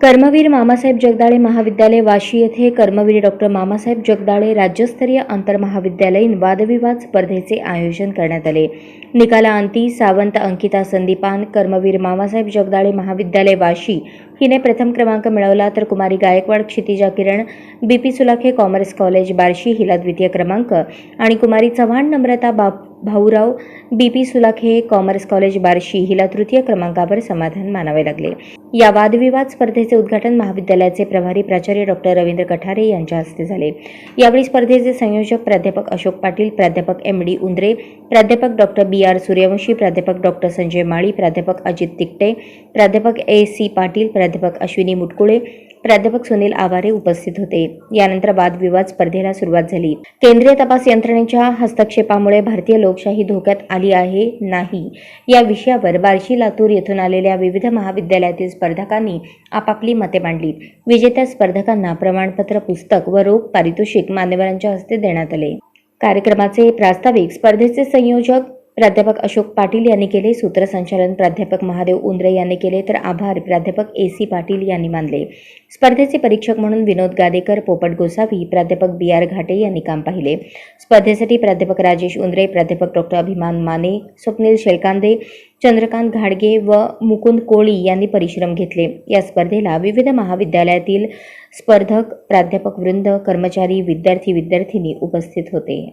कर्मवीर मामासाहेब जगदाळे महाविद्यालय वाशी येथे कर्मवीर डॉक्टर मामासाहेब जगदाळे राज्यस्तरीय आंतरमहाविद्यालयीन वादविवाद स्पर्धेचे आयोजन करण्यात आले. निकालाअंती सावंत अंकिता संदीपान कर्मवीर मामासाहेब जगदाळे महाविद्यालय वाशी हिने प्रथम क्रमांक मिळवला तर कुमारी Gaikwad Kshitija Kiran BP Sulakhe commerce college Barshi हिला द्वितीय क्रमांक आणि कुमारी चव्हाण नम्रता बाप Bhaurao BP Sulakhe commerce college Barshi हिला तृतीय क्रमांकावर समाधान मानावे लागले. या वादविवाद स्पर्धेचे उद्घाटन महाविद्यालयाचे प्रभारी प्राचार्य डॉक्टर रवींद्र कठारे यांच्या हस्ते झाले. यावेळी स्पर्धेचे संयोजक प्राध्यापक अशोक पाटील प्राध्यापक एम डी उंद्रे प्राध्यापक डॉक्टर बी आर सूर्यवंशी प्राध्यापक डॉक्टर संजय माळी प्राध्यापक अजित तिकटे प्राध्यापक ए सी पाटील प्राध्यापक अश्विनी मुटकुळे प्राध्यापक सुनील आवारे उपस्थित होते. यानंतर वादविवाद स्पर्धेला सुरुवात झाली. केंद्रीय तपास यंत्रणेच्या हस्तक्षेपामुळे भारतीय लोकशाही धोक्यात आली आहे नाही. या विषयावर बार्शी लातूर येथून आलेल्या विविध महाविद्यालयातील स्पर्धकांनी आपापली मते मांडली. विजेत्या स्पर्धकांना प्रमाणपत्र पुस्तक व रोख पारितोषिक मान्यवरांच्या हस्ते देण्यात आले. कार्यक्रमाचे प्रास्ताविक स्पर्धेचे संयोजक प्राध्यापक अशोक पाटील यांनी केले सूत्रसंचालन. प्राध्यापक महादेव उंद्रे यांनी केले तर आभार. प्राध्यापक ए सी पाटील यांनी मानले. स्पर्धेचे परीक्षक म्हणून विनोद गादेकर पोपट गोसावी प्राध्यापक बी आर घाटे यांनी काम पाहिले. स्पर्धेसाठी प्राध्यापक राजेश उंद्रे प्राध्यापक डॉक्टर अभिमान माने स्वप्नील शेळकांदे चंद्रकांत घाडगे व मुकुंद कोळी यांनी परिश्रम घेतले. या स्पर्धेला विविध महाविद्यालयातील स्पर्धक प्राध्यापक वृंद कर्मचारी विद्यार्थी विद्यार्थिनी उपस्थित होते.